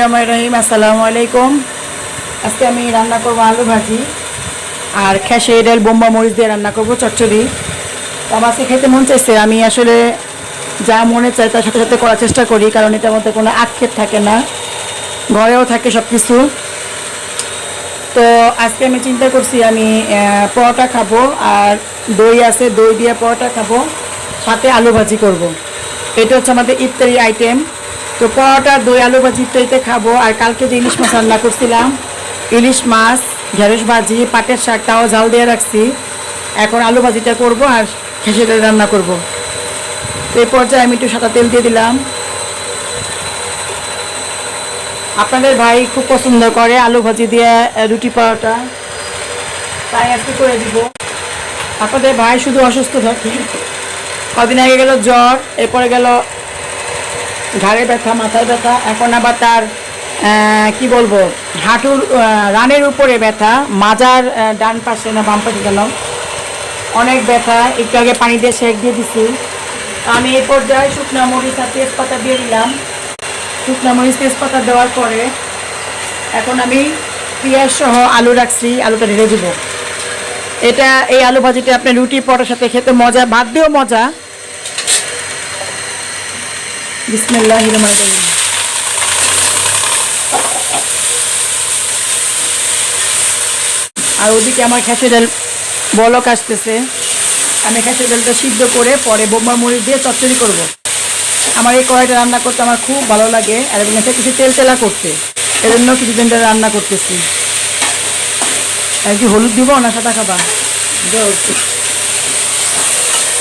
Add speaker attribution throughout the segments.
Speaker 1: রহমান রহিম, আসসালামু আলাইকুম। আজকে আমি রান্না করব আলু ভাজি আর খেসে ডাল বোম্বা মরিচ দিয়ে রান্না করব চচ্চড়ি। তো আমার আজকে খেতে মন চাইছে, আমি আসলে যা মনে চাই তার সাথে সাথে করার চেষ্টা করি, কারণ এটার মধ্যে কোনো আক্ষেপ থাকে না ঘরেও থাকে সব কিছু তো আজকে আমি চিন্তা করছি, আমি পরোটা খাব আর দই আছে, দই দিয়ে পরোটা খাব, সাথে আলু ভাজি করব। এটা হচ্ছে আমাদের ইফতারি আইটেম তো পরোটা, দই, আলু ভাজি ইফতারিতে খাব। আর কালকে যে ইলিশ মাছ রান্না করছিলাম, ইলিশ মাছ, ঢেঁড়স ভাজি, পাটের শাক, তাও জাল দিয়ে রাখছি। এখন আলু ভাজিটা করব আর খেসে রান্না করব। এই পর্যায়ে আমি একটু সাদা তেল দিয়ে দিলাম। আপনাদের ভাই খুব পছন্দ করে আলু ভাজি দিয়ে রুটি পরোটা। তাই আজকে করে দিব। আপনাদের ভাই শুধু অসুস্থ থাকে। কদিন আগে গেল জ্বর, এরপরে গেল ঘাড়ে ব্যথা, মাথায় ব্যথা, এখন আবার তার কি বলব, হাঁটুর রানের উপরে ব্যথা, মাজার ডান পাশে না বাম পাশে গেলাম। অনেক ব্যথা, একটু আগে পানি দিয়ে সেক দিয়ে দিছি। আমি এই পর্যায়ে শুকনো মরিচ আর তেজপাতা দিয়ে দিলাম। শুকনো মরিচ, তেজপাতা দেওয়ার পরে এখন আমি পেঁয়াজ সহ আলু রাখছি, আলুটা ঢেলে দিব। এটা, এই আলু ভাজিটা আপনি রুটি পরোটার সাথে খেতে মজা, ভাত দিয়েও মজা। বিসমিল্লাহ আর ওদিকে আমার খেসে ডাল বলক আসতেছে। আমি খেসে ডালটা সিদ্ধ করে পরে বোম্বা মরিচ দিয়ে চচ্চড়ি করব। আমার এই কড়াইটা রান্না করতে আমার খুব ভালো লাগে আর এবং এতে কিছু তেল তেলা করতে। এর জন্য কিছুদিন ধরে রান্না করতেছি। আর কি হলুদ দিব না সাদা খাবা?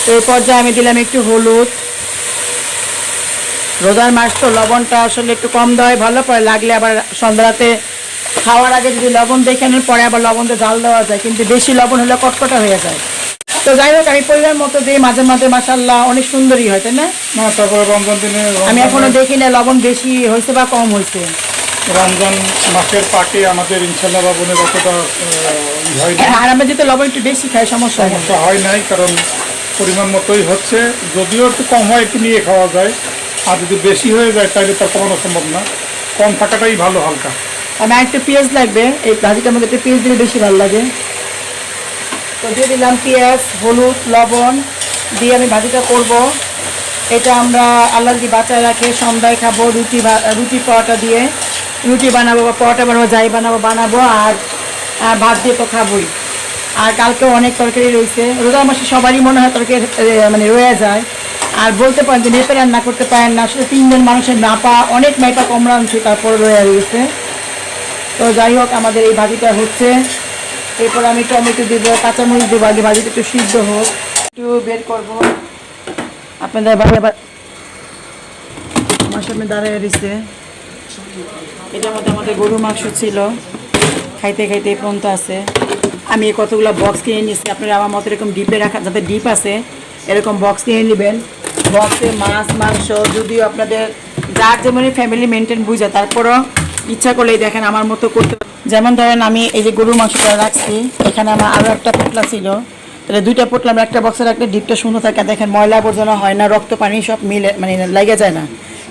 Speaker 1: তো এই পর্যায়ে আমি দিলাম একটু হলুদ। রোজার মাস তো লবণটা আসলে একটু কম দেওয়াই ভালো পরে লাগলে আবার সন্ধ্যাতে খাওয়ার আগে যদি লবণ দেখে নেন পরে আবার লবণ দিয়ে জাল দেওয়া যায় কিন্তু বেশি লবণ হলে কটকটা হয়ে যায়। তো যাই হোক আমি পরিবার মতো দিই মাঝে মাঝে মাসাল্লাহ অনেক সুন্দরই হয় তাই না?
Speaker 2: তারপরে রমজান দিনে
Speaker 1: আমি এখনও দেখি না লবণ বেশি হয়েছে বা কম হয়েছে।
Speaker 2: রমজান মাসের পাকে আমাদের ইনশাল্লাহ বাবনের অতটা হয়
Speaker 1: আর আমরা যেহেতু লবণ একটু বেশি খাই সমস্যা হয়
Speaker 2: সমস্যা হয় নাই কারণ পরিমাণ মতোই হচ্ছে যদিও একটু কম হয় একটু নিয়ে খাওয়া যায়। আর যদি বেশি হয়ে যায়, তাহলে তার কমানো সম্ভব না। কম থাকাটাই ভালো হালকা।
Speaker 1: আমি একটা পেঁয়াজ লাগবে। এই ভাজিটার মধ্যে একটু পেঁয়াজ দিলে বেশি ভালো লাগে। তো দিয়ে দিলাম পেঁয়াজ, হলুদ, লবণ। দিয়ে আমি ভাজিটা করব। এটা আমরা আল্লাহ যদি বাঁচায় রাখে, সন্ধ্যায় খাব রুটি রুটি পরোটা দিয়ে। রুটি বানাবো বা পরোটা বানাবো, যাই বানাবো বানাবো আর ভাত দিয়ে তো খাবোই। আর কালকে অনেক তরকারি রয়েছে। রোজার মাসে সবারই মনে হয় তরকারি মানে রয়ে যায়। আর বলতে পারেন যে মেপে রান্না করতে পারেন না, আসলে তিনজন মানুষের নাপা, অনেক মাইপা কম রাঁধছে তারপর রয়ে রয়েছে তো যাই হোক, আমাদের এই ভাজিটা হচ্ছে। এরপর আমি টমেটো দিব, কাঁচামরিচ দেবো, আগে ভাজিটা একটু সিদ্ধ হোক। একটু বের করব। আপনাদের আবার আমার সামনে দাঁড়ায় রয়েছে। এটার মধ্যে আমাদের গরু মাংস ছিল। খাইতে খাইতে এই পর্যন্ত আছে। আমি কতগুলো বক্স কিনে নিয়েছি, আপনারা আমার মতো এরকম ডিপে রাখা যাতে ডিপ আছে এরকম বক্স কিনে নেবেন। বক্সে মাছ, মাংস, যদিও আপনাদের যার যেমন ফ্যামিলি মেনটেন বুঝে, তারপরও ইচ্ছা করলেই দেখেন আমার মতো করতে যেমন ধরেন আমি এই যে গরুর মাংসটা রাখছি, এখানে আমার আরও একটা পোটলা ছিল। তাহলে দুইটা পোটলা আমরা একটা বক্সে রাখলে ডিপটা সুন্দর থাকে, দেখেন ময়লা আবর্জনা হয় না, রক্ত, পানি সব মিলে মানে লেগে যায় না।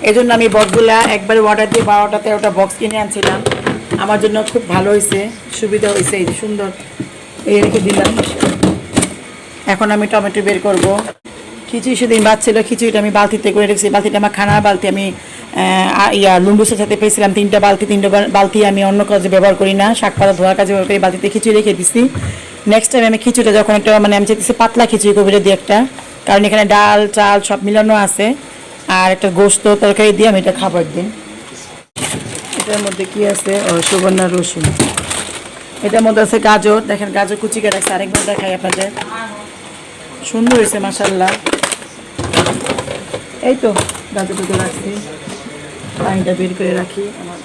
Speaker 1: এই জন্য আমি বক্সগুলা একবারে অর্ডার দিয়ে বারোটা, তেরোটা বক্স কিনে আনছিলাম। আমার জন্য খুব ভালো হয়েছে, সুবিধা হয়েছে, এই সুন্দর, এই রেখে দিলাম। এখন আমি টমেটো বের করব। খিচুড়ি সেদিন বাদ ছিল, খিচুড়িটা আমি বালতিতে করে রেখেছি। বালতিটা আমার খানার বালতি আমি ইয়া লুম্বুসের সাথে পেয়েছিলাম তিনটা বালতি, তিনটা বাল- বালতি আমি অন্য কাজে ব্যবহার করি না, শাক পাতা ধোয়ার কাজে ব্যবহার করি, বালতিতে খিচুড়ি রেখে দিছি। নেক্সট টাইম আমি খিচুড়িটা যখন একটা মানে আমি চাইতেছি পাতলা খিচুড়ি কবিরে দিয়ে একটা, কারণ এখানে ডাল, চাল সব মিলানো আছে, আর একটা গোস্ত তরকারি দিয়ে আমি এটা খাবার দিন এটার মধ্যে কি আছে? সুবর্ণা রসুন। এটার মধ্যে আছে গাজর। দেখেন গাজর কুচিকে রাখছে আরেকবার দেখাই আপনাদের। সুন্দর হয়েছে মাসাল্লাহ এই তো গাজর টুকু রাখছি। পানিটা বের করে রাখি আমার।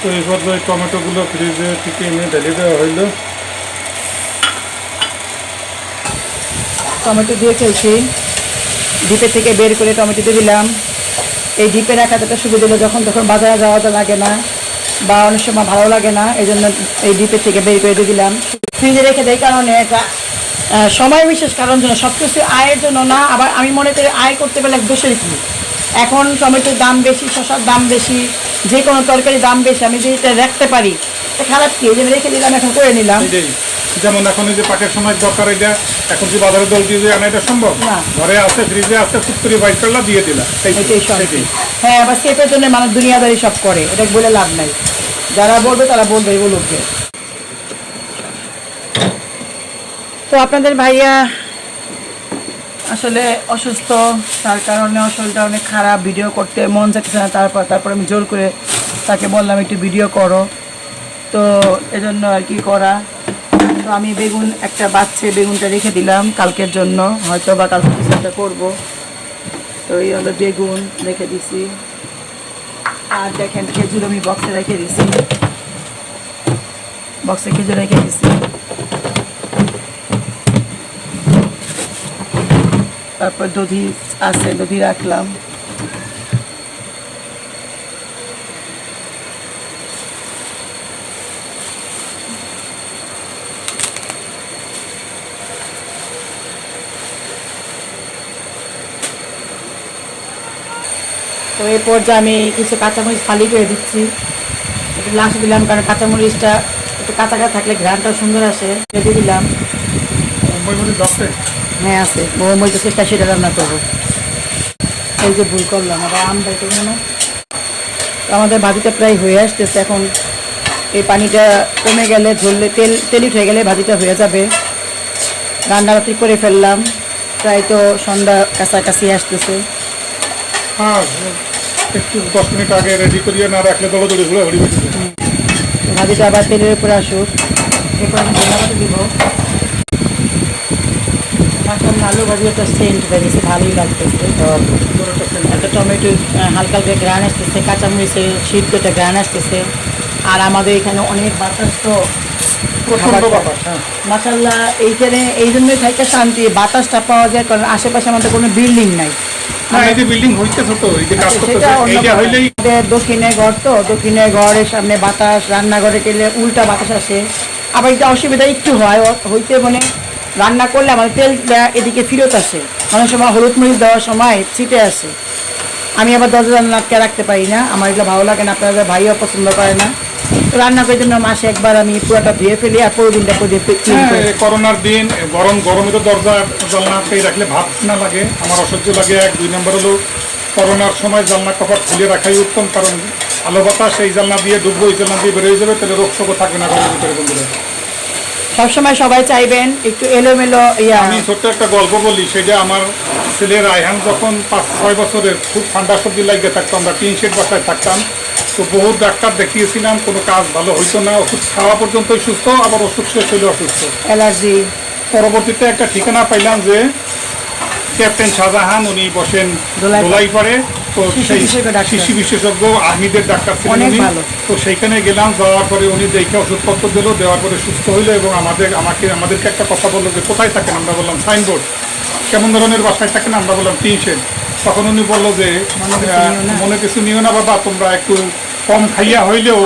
Speaker 2: তো এই পর্যায়ে টমেটোগুলো ফ্রিজে থেকে এনে ঢেলে দেওয়া হইল।
Speaker 1: টমেটো দিয়ে খেয়েছি ডিপে থেকে বের করে টমেটো দিয়ে দিলাম। এই ডিপে রাখাটা সুবিধা হলো যখন তখন বাজারে যাওয়াটা লাগে না বা অনেক সময় ভালো লাগে না এই জন্য এই ডিপে থেকে বের করে দিয়ে দিলাম। ফ্রিজে রেখে দেয় কারণে এটা সময় বিশেষ কারণ জন্য সব কিছু আয়ের জন্য না আবার আমি মনে করি আয় করতে পারলে এক দোষের কি এখন টমেটোর দাম বেশি শসার দাম বেশি যে কোনো তরকারির দাম বেশি আমি যদি এটা রাখতে পারি খারাপ কি? যে রেখে দিলাম এখন করে নিলাম।
Speaker 2: যেমন এখন এই যে পাকের সময় দরকার এটা এখন কি বাজারে দল দিয়ে আনা এটা সম্ভব?
Speaker 1: না।
Speaker 2: ঘরে আছে ফ্রিজে আছে খুব করে করলা দিয়ে দিলা এই তো,
Speaker 1: এটাই শান্তি হ্যাঁ আবার সেফের জন্য মানুষ দুনিয়াদারি সব করে এটা বলে লাভ নাই। যারা বলবে তারা বলবে বলুক যে তো আপনাদের ভাইয়া আসলে অসুস্থ, তার কারণে শরীরটা অনেক খারাপ ভিডিও করতে মন যাচ্ছে না, তারপর তারপর আমি জোর করে তাকে বললাম, একটু ভিডিও করো। তো এজন্য আর কি করা? তো আমি বেগুন, একটা বাচ্চে বেগুনটা রেখে দিলাম কালকের জন্য হয়তো বা কালকে কিছু একটা করব। তো এই হলো বেগুন, রেখে দিছি। আর দেখেন, খেজুর আমি বক্সে রেখে দিছি। বক্সে খেজুর রেখে দিছি। তারপর দধি আছে, দধি রাখলাম। তো এই পর্যায়ে আমি কিছু কাঁচামরিচ ফালি করে দিচ্ছি, একটু লাস্ট দিলাম, কারণ কাঁচামরিচটা একটু কাঁচা কাঁচা থাকলে ঘ্রানটা সুন্দর আসে। দিয়ে দিলাম। হ্যাঁ আছে। মরিচ চেষ্টা সেটা রান্না করব। এই যে ভুল করলাম আবার আম বাড়িতে না। আমাদের ভাজিটা প্রায় হয়ে আসতেছে এখন এই পানিটা কমে গেলে ঝরলে তেল তেল উঠে গেলে ভাজিটা হয়ে যাবে। রান্না ঠিক করে ফেললাম প্রায় তো সন্ধ্যা কাছাকাছি আসতেছে।
Speaker 2: হ্যাঁ একটু দশ মিনিট আগে রেডি করিয়ে না রাখলে ঘুরে ঘুরি
Speaker 1: ভাজিটা আবার তেলের উপরে আসুক। এরপর আমি ধন্যবাদ দিব। মাসাল্লাহ আলু ভাজি একটা সেন্ট বেরিয়েছে ভালোই লাগতেছে। একটা টমেটো হালকা হালকা গ্রান আসতেছে কাঁচামরিচের শীতটা গ্রান আসতেছে। আর আমাদের এখানে অনেক বাতাস তো
Speaker 2: হ্যাঁ।
Speaker 1: মাসাল্লাহ এইখানে এই জন্যই থাকে শান্তি বাতাসটা পাওয়া যায় কারণ আশেপাশে আমাদের কোনো বিল্ডিং নাই। আচ্ছা, দক্ষিণে ঘর তো দক্ষিণে ঘরের সামনে বাতাস রান্নাঘরে গেলে উল্টা বাতাস আসে। আবার এটা অসুবিধা একটু হয় হইতে মানে রান্না করলে আমাদের তেলটা এদিকে ফিরত আসে। অনেক সময় হলুদ মরিচ দেওয়ার সময় ছিটে আসে। আমি আবার দরজা জানলা আটকে রাখতে পারি না। আমার এগুলো ভালো লাগে না আপনাদের ভাইও পছন্দ করে না। রান্না করার জন্য মাসে একবার আমি পুরোটা ধুয়ে ফেলি আর পরের দিনটা করে।
Speaker 2: হ্যাঁ, করোনার দিন গরম গরমে তো দরজা জানলা আটকে রাখলে ভাত না লাগে আমার অসহ্য লাগে। এক দুই নম্বর হলো করোনার সময় জানলা কপাট খুলে রাখাই উত্তম কারণ আলো বাতাস এই জানলা দিয়ে ডুববো এই জানলা দিয়ে বেরোয় যাবে তাহলে রোগ থাকবে না ঘরের ভিতরে বন্ধুরা।
Speaker 1: সবসময় সবাই চাইবেন একটু এলোমেলো ইয়া।
Speaker 2: আমি ছোট্ট একটা গল্প বলি সেটা আমার ছেলে রায়হান যখন পাঁচ ছয় বছরের খুব ঠান্ডা সর্দি লাগিয়ে থাকতো আমরা তিন শেড বাসায় থাকতাম। তো বহু ডাক্তার দেখিয়েছিলাম কোনো কাজ ভালো হইতো না ওষুধ খাওয়া পর্যন্তই সুস্থ আবার ওষুধ শেষ হইলে অসুস্থ।
Speaker 1: অ্যালার্জি।
Speaker 2: পরবর্তীতে একটা ঠিকানা পাইলাম যে ক্যাপ্টেন শাহজাহান উনি বসেন
Speaker 1: দোলাই
Speaker 2: পারে তো
Speaker 1: শিশু বিশেষজ্ঞ
Speaker 2: আর্মিদের ডাক্তার ছিলেন উনি। তো সেইখানে গেলাম যাওয়ার পরে উনি দেখে ওষুধপত্র দিল দেওয়ার পরে সুস্থ হইল এবং আমাদের আমাকে আমাদেরকে একটা কথা বলল যে কোথায় থাকেন? আমরা বললাম সাইনবোর্ড। কেমন ধরনের বাসায় থাকেন? আমরা বললাম টিউশন তখন উনি বলল যে
Speaker 1: মনে।
Speaker 2: মনে কিছু নিও না বাবা তোমরা একটু কম খাইয়া হইলেও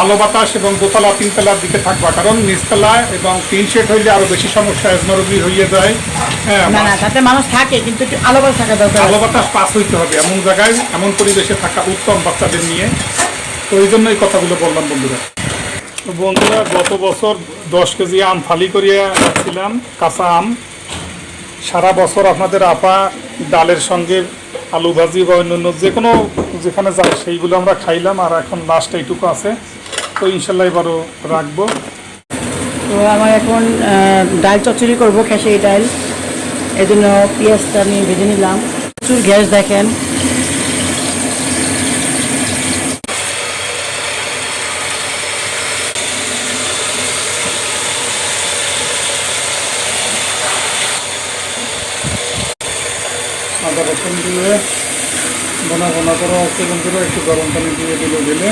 Speaker 2: আলো বাতাসে এবং দোতলা তিনতলার দিকে থাকবা। কারণ নিচতলা এবং টিন শেড হইলে আরও বেশি সমস্যা এজমা রোগী হইয়ে যায়। হ্যাঁ
Speaker 1: না না তাতে মানুষ থাকে কিন্তু আলো বাতাস থাকা দরকার।
Speaker 2: আলো বাতাস পাস হইতে হবে। এমন জায়গায় এমন পরিবেশে থাকা উত্তম বাচ্চাদের নিয়ে। তো এই জন্য এই কথাগুলো বললাম বন্ধুরা। বন্ধুরা গত বছর দশ কেজি আম ফালি করিয়া রাখছিলাম কাঁচা আম। সারা বছর আপনাদের আপা ডালের সঙ্গে আলু ভাজি বা অন্যান্য যে কোনো যেখানে যায়, সেইগুলো আমরা খাইলাম আর এখন লাস্ট এইটুকু আছে। তো ইনশাল্লাহ এবারও রাখব।
Speaker 1: তো আমার এখন ডাল চচ্চড়ি করব খেসারি ডাল। এই জন্য পেঁয়াজটা আমি ভেজে নিলাম। প্রচুর গ্যাস দেখেন
Speaker 2: আদা রসুন দিয়ে বোনা করে অল্প বন্ধুরা একটু গরম পানি দিয়ে দিল দিলে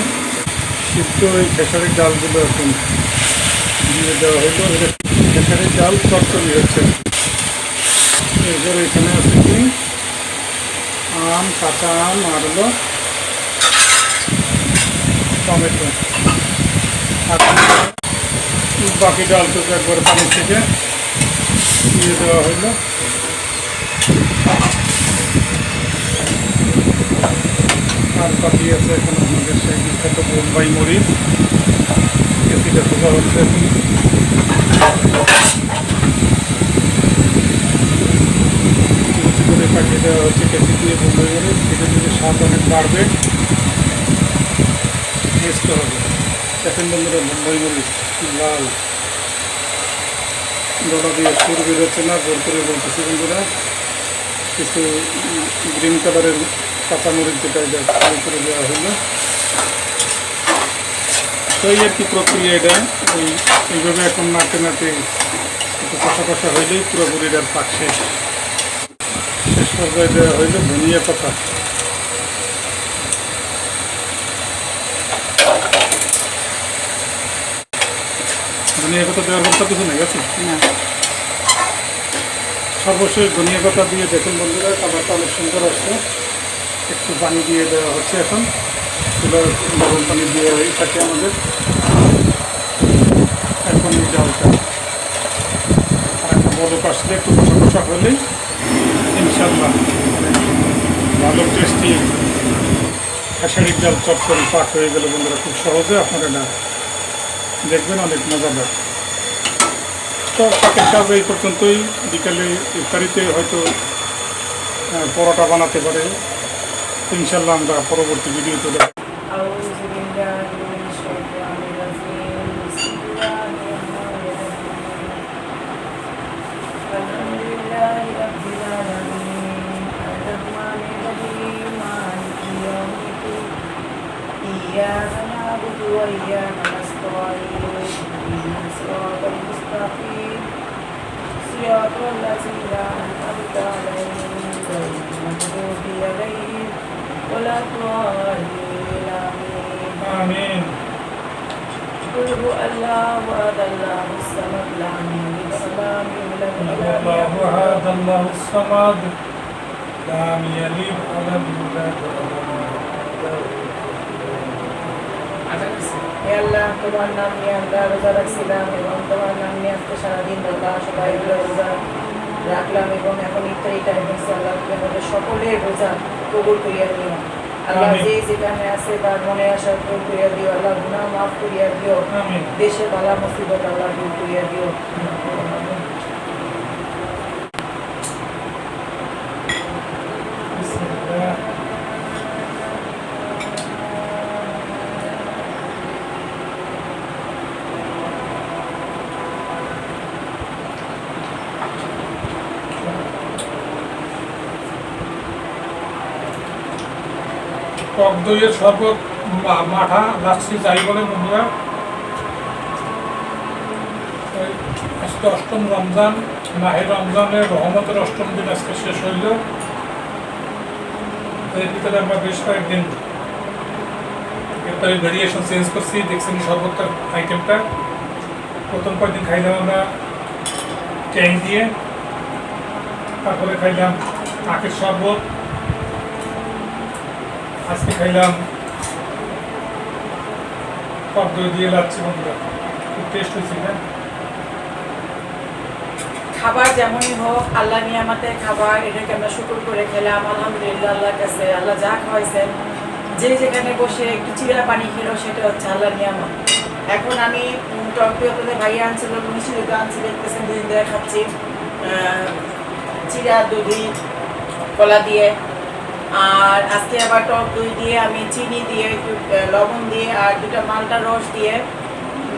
Speaker 2: সিদ্ধ ওই খেসারির ডালগুলো এখন দিয়ে দেওয়া হইল। এটা খেসারির ডাল চচ্চড়ি হচ্ছে। এরপর এখানে আছে কি? আম, কাঁচা আম আর হলো টমেটো। আর বাকি ডালটুকু একবার পানি থেকে দিয়ে দেওয়া হইল। বাকি আছে এখন আমাদের সেই বিখ্যাত বোম্বাই মরিচ। কেসিটা ঢোকা হচ্ছে দেওয়া হচ্ছে কেসি দিয়ে বোম্বাই মরিচ। ধীরে ধীরে স্বাদ অনেক বাড়বে, টেস্ট লাল। গলা দিয়ে সুর বেরোচ্ছে না, জোর করে বলতেছি বন্ধুরা। কিছু গ্রিন কালারের কাঁচামরিচ যেটা এটা ফ্রাই করে দেওয়া হলো। তো এই আর কি প্রক্রিয়া এটা। এই এইভাবে এখন নাড়তে নাড়তে একটু কষা কষা হইলেই পুরোপুরি এটার পাক শেষ। শেষ পর্যায়ে দেওয়া হইল ধনিয়া পাতা। ধনিয়া পাতা দেওয়ার কথা কিছু নেই আছে?
Speaker 1: না।
Speaker 2: সর্বশেষ ধনিয়া পাতা দিয়ে দেখুন বন্ধুরা কালারটা অনেক সুন্দর আসছে। একটু পানি দিয়ে দেওয়া হচ্ছে এখন। চুলার গরম পানি দিয়ে থাকে আমাদের এখন এই ডালটা আর একটা বড় আসলে একটু কষা কষা হলেই ইনশাল্লাহ মানে ভালো টেস্টি খেসারির ডাল চটচড়ি পাক হয়ে গেল বন্ধুরা খুব সহজে আপনারা এটা দেখবেন, অনেক মজাদার তো পাকের কাজ এই পর্যন্তই। বিকালে ইফতারিতে হয়তো পরোটা বানাতে পারে। ইনশাল্লাহ আমরা পরবর্তী ভিডিওতে দেখ
Speaker 1: أعوذ بالله من الشيطان الرجيم بسم الله الرحمن الرحيم الحمد لله رب العالمين الرحمن الرحيم مالك يوم الدين إياك نعبد وإياك نستعين اهدنا الصراط المستقيم صراط الذين أنعمت عليهم غير المغضوب عليهم ولا الضالين آمين
Speaker 2: আমিন
Speaker 1: قل هو الله أحد الله الصمد لم يلد ولم يولد ولم
Speaker 2: الله
Speaker 1: يكن
Speaker 2: أحد الله الصمد لم يلد ولم يولد
Speaker 1: হে আল্লাহ তোমার নাম নিয়ে আমরা রোজা রাখছিলাম এবং তোমার নাম নিয়ে আজকে সারাদিন রোজা সবাই মিলে রোজা রাখলাম এবং এখন ইফতারি টাইম হয়েছে আল্লাহ তুমি আমাদের সকলের রোজা কবুল করিয়া দিও। আল্লাহ। যে যেখানে আছে তার মনে আসা কবুল করিয়া দিও আল্লাহ গুনাহ মাফ করিয়া দিও।
Speaker 2: দেশের
Speaker 1: দেশে বালা মুসিবত আল্লাহ দূর করিয়া দিও
Speaker 2: বিসমিল্লাহ টক দইয়ের শরবত মাঠা লাচ্ছি যাই বলে বন্ধুরা। আজকে অষ্টম রমজান, মাহে রমজানের রহমতের অষ্টম দিন আজকে শেষ হইল। এর ভিতরে আমরা বেশ কয়েকদিন এরপরে ভেরিয়েশন চেঞ্জ করছি, দেখছেন শরবতটার আইটেমটা। প্রথম কয়েকদিন খাইলাম আমরা ট্যাং দিয়ে, তারপরে খাইলাম আখের শরবত আজকে খাইলাম। টক দই দিয়ে লাচ্ছি বন্ধুরা। খুব টেস্ট হয়েছে না
Speaker 1: খাবার যেমনই হোক আল্লাহ নিয়ামতের খাবার এটাকে আমরা শুকুর করে খেলাম আলহামদুলিল্লাহ আল্লাহর কাছে আল্লাহ যা খাওয়াইছেন যে যেখানে বসে একটু চিরা পানি খেলো সেটা হচ্ছে আল্লাহ নিয়ামত। এখন আমি উম, টক দিয়ে আপনাদের ভাইয়া আনছিল দই আনছি দেখতেছেন দুদিন ধরে খাচ্ছি। চিরা দুধি কলা দিয়ে। আর আজকে আবার টক দই দিয়ে, আমি চিনি দিয়ে, একটু লবণ দিয়ে আর দুটা মালটা রস দিয়ে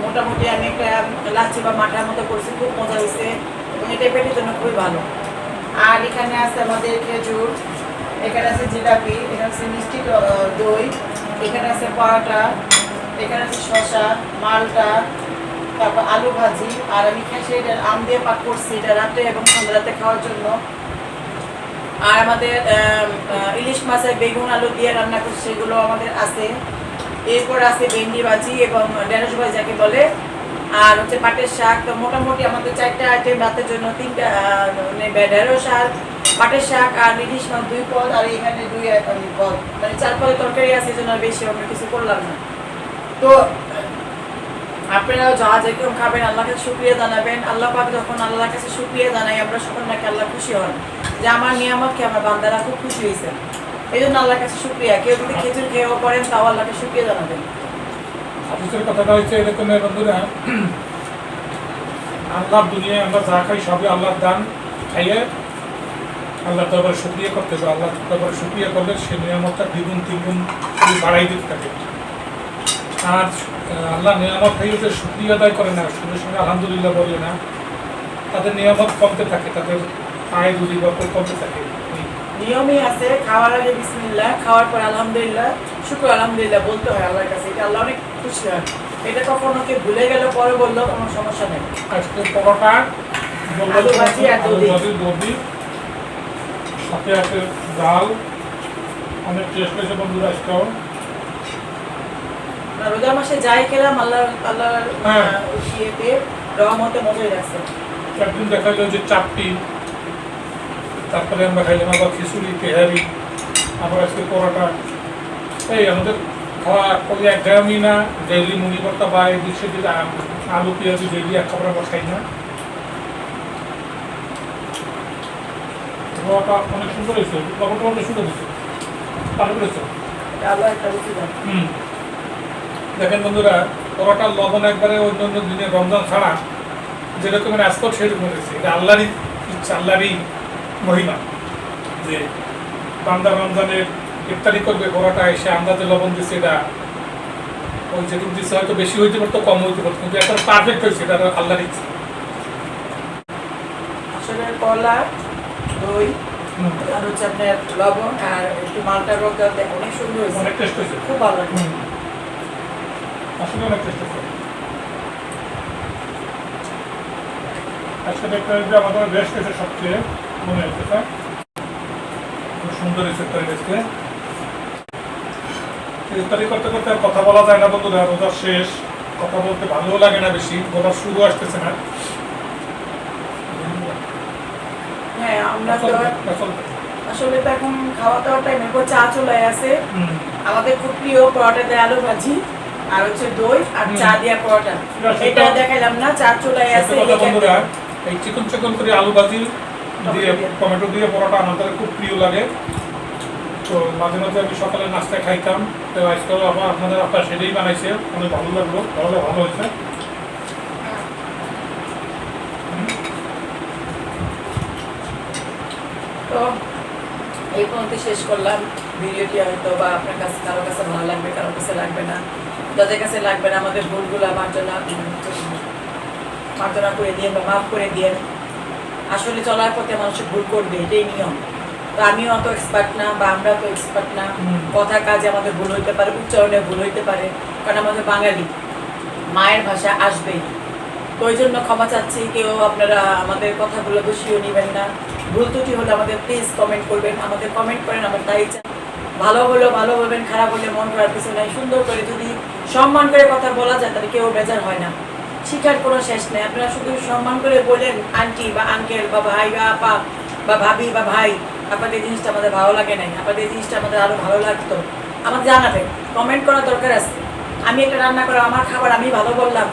Speaker 1: মোটামুটি আমি একটা লাচ্ছি বা মাঠার মতো করছি, খুব মজা হয়েছে এবং এটা পেটের জন্য খুবই ভালো। আর এখানে আছে আমাদের খেজুর, এখানে আছে জিলাপি, এখানে আছে মিষ্টি দই, এখানে আছে পরোটা এখানে আছে শসা, মালটা, তারপর আলু ভাজি, আর আমি খেসে আম দিয়ে পাক করছি এটা রাতে এবং সন্ধ্যা রাতে খাওয়ার জন্য। আর আমাদের ইলিশ মাছের বেগুন আলু দিয়ে রান্না করছি সেগুলো আমাদের আছে। এরপর আছে ভেন্ডি ভাজি এবং ঢেঁড়স যাকে বলে। আর হচ্ছে পাটের শাক। তো মোটামুটি আমাদের চারটা আইটেম রাতের জন্য তিনটা আহ, মানে ঢেঁড়স শাক পাটের শাক আর ইলিশ মাছ দুই পদ আর এখানে দুই পদ মানে চার পদের তরকারি আছে এই জন্য বেশি আমরা কিছু করলাম না। তো আপনারাও যা যেরকম খাবেন আল্লাহর কাছে শুক্রিয়া জানাবেন। আল্লাহ পাক যখন আল্লাহর কাছে শুক্রিয়া জানাই আমরা সকল নাকি আল্লাহ খুশি হন। যে আমার নিয়ামতকে আমার বান্দারা খুব খুশি হয়েছে। এই জন্য আল্লাহর কাছে শুক্রিয়া। কেউ যদি খেজুর খেয়েও করেন, তাও আল্লাহকে শুক্রিয়া জানাবেন।
Speaker 2: অফিসের কথাটা হচ্ছে এরকম বন্ধুরা, আল্লাহ দুনিয়ায় আমরা যা খাই সবই আল্লাহর দান খাইয়ে আল্লাহ দরবার শুক্রিয়া করতে হবে আল্লাহ দরবার শুক্রিয়া করলে সে নিয়ামতটা দ্বিগুণ, তিনগুণ বাড়াই দিতে থাকে। আর আল্লাহ নিয়ামত খাইয়ে যে শুক্রিয়া আদায় করে না সঙ্গে সঙ্গে আলহামদুলিল্লাহ বলে না। তাদের নিয়ামত কমতে থাকে তাদের আয় রুজি বরকত কমতে থাকে।
Speaker 1: নিয়মই আছে খাওয়ার আগে বিসমিল্লাহ খাওয়ার পর আলহামদুলিল্লাহ শুক্র আলহামদুলিল্লাহ বলতে হয় আল্লাহর কাছে এটা আল্লাহ অনেক খুশি হয়। এটা কখনো কেউ ভুলে গেল পরে বলল কোনো সমস্যা নেই।
Speaker 2: আজকে পরোটা
Speaker 1: আলু ভাজি আর দধি।
Speaker 2: সাথে আছে ডাল। অনেক টেস্ট হয়েছে বন্ধুরা আজকেও।
Speaker 1: রোজার মাসে যাই খেলাম আল্লাহ আল্লাহর
Speaker 2: হ্যাঁ।
Speaker 1: ইয়েতে রহমতে মজাই রাখছে
Speaker 2: একদিন দেখা গেল যে চাপটি তারপরে আমরা খাইলাম আবার খিচুড়ি তেহারি আবার আজকে পরোটা। এই আমাদের খাওয়া ওই এক না ডেইলি মুড়ি ভর্তা বা এই দিচ্ছে যে আলু পেঁয়াজ ডেইলি এক খাবার আমরা খাই না। পরোটা অনেক সুন্দর হয়েছে অনেক সুন্দর হয়েছে। ভালো করেছে?
Speaker 1: আল্লাহ
Speaker 2: হুম। দেখেন বন্ধুরা পরোটার লবণ একবারে অন্য অন্য দিনে রমজান ছাড়া যেরকমের আজকেও সেরকম হয়েছে। এটা আল্লাহরই ইচ্ছা আল্লাহরই মহিমা যে বান্দা রমজানের ইফতারি করবে পরোটা এসে আন্দাজে লবণ দিচ্ছে এটা ওই যেটুকু দিচ্ছে হয়তো বেশি হইতে পারতো কম হইতে পারতো কিন্তু এখন পারফেক্ট হয়েছে এটা আল্লাহর ইচ্ছা।
Speaker 1: আসলে কলা দই আর হচ্ছে আপনার লবণ আর একটু মালটার রোগ অনেক সুন্দর হয়েছে।
Speaker 2: অনেক টেস্ট হয়েছে।
Speaker 1: খুব ভালো লাগে
Speaker 2: হুম। আসলে অনেক আজকে দেখতে হবে আমাদের বেস্ট হয়েছে সবচেয়ে মনে হচ্ছে স্যার। খুব সুন্দর হয়েছে আজকে। ইফতারি করতে করতে আর কথা বলা যায় না বন্ধুরা রোজার শেষ। কথা বলতে ভালোও লাগে না বেশি বলার শুরু আসতেছে না।
Speaker 1: হ্যাঁ আমরা
Speaker 2: আসলে-
Speaker 1: তো এখন খাওয়া দাওয়ার টাইম এরপর চা চলে আসে।
Speaker 2: হুম।
Speaker 1: আমাদের খুব প্রিয় পরোটা দিয়ে আলু ভাজি। আর হচ্ছে দই আর। চা দিয়া পরোটা।
Speaker 2: এটা
Speaker 1: দেখাইলাম না চা
Speaker 2: বন্ধুরা এই চিকন চিকন করে আলু ভাজি দিয়ে। টমেটো দিয়ে পরোটা খুব প্রিয় লাগে। তো মাঝে মাঝে আমি সকালে নাস্তায় খাইতাম তো আজকাল আবার আপনাদের আপনার সেটাই বানাইছে অনেক ভালো লাগল তাহলে ভালো হয়েছে।
Speaker 1: তো এই পর্যন্ত শেষ করলাম। ভিডিওটি হয়তো বা আপনার কাছে কারও কাছে ভালো লাগবে কারও কাছে লাগবে না। যাদের কাছে লাগবে না আমাদের ভুলগুলো মার্জনা মার্জনা করে দিয়ে বা মাফ করে দিয়ে আসলে চলার পথে মানুষ ভুল করবে এটাই নিয়ম। তো আমিও অত এক্সপার্ট না বা আমরা তো এক্সপার্ট না। কথা কাজে আমাদের ভুল হইতে পারে উচ্চারণে ভুল হইতে পারে কারণ আমাদের বাঙালি। মায়ের ভাষা আসবেই। তো ওই জন্য ক্ষমা চাচ্ছি কেউ আপনারা আমাদের কথাগুলো দোষীও নেবেন না। ভুল ত্রুটি হলে আমাদের প্লিজ কমেন্ট করবেন আমাদের কমেন্ট করেন আমার তাই ভালো হলেও ভালো বলবেন খারাপ হলে মন করার কিছু নাই। সুন্দর করে যদি সম্মান করে কথা বলা যায় তাহলে কেউ বেজার হয় না। শিখার কোনো শেষ নেই। আপনারা শুধু সম্মান করে বলেন আন্টি বা আঙ্কেল বা ভাই বা আপা বা ভাবি বা ভাই, আপনাদের জিনিসটা আমাদের ভালো লাগে নাই। আপনাদের জিনিসটা আমাদের আরও ভালো লাগতো। আমাদের জানাবেন কমেন্ট করার দরকার আছে। আমি একটা রান্না করা, আমার খাবার আমি ভালো বললাম।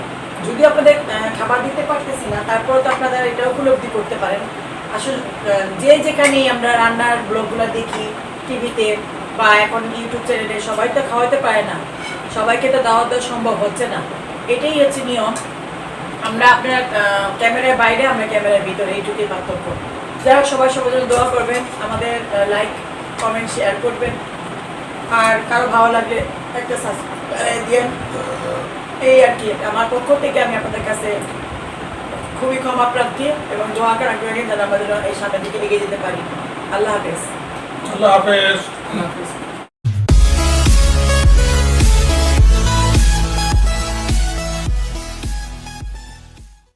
Speaker 1: যদি আপনাদের খাবার দিতে পারতেছি না তারপরে তো আপনারা এটা উপলব্ধি করতে পারেন। আসলে যে যেখানেই আমরা রান্নার ব্লগগুলো দেখি টিভিতে বা এখন ইউটিউব চ্যানেলে সবাই তো খাওয়াতে পারে না। সবাইকে তো দাওয়াত দেওয়া সম্ভব হচ্ছে না। এটাই হচ্ছে নিয়ম। আমরা আপনার ক্যামেরার বাইরে আমরা ক্যামেরার ভিতরে এইটুকুই পার্থক্য। যাই হোক সবাই সবার জন্য দোয়া করবেন আমাদের লাইক কমেন্ট শেয়ার করবেন। আর কারও ভালো লাগলে একটা সাবস্ক্রাইব দিয়েন। এই আর কি আমার পক্ষ থেকে আমি আপনাদের কাছে খুবই ক্ষমা প্রার্থী এবং দোয়া করে রাখবেন যেন আমাদের এই সামনের দিকে এগিয়ে যেতে পারি। আল্লাহ হাফেজ।
Speaker 2: আল্লাহ হাফেজ।
Speaker 1: আল্লাহ হাফেজ।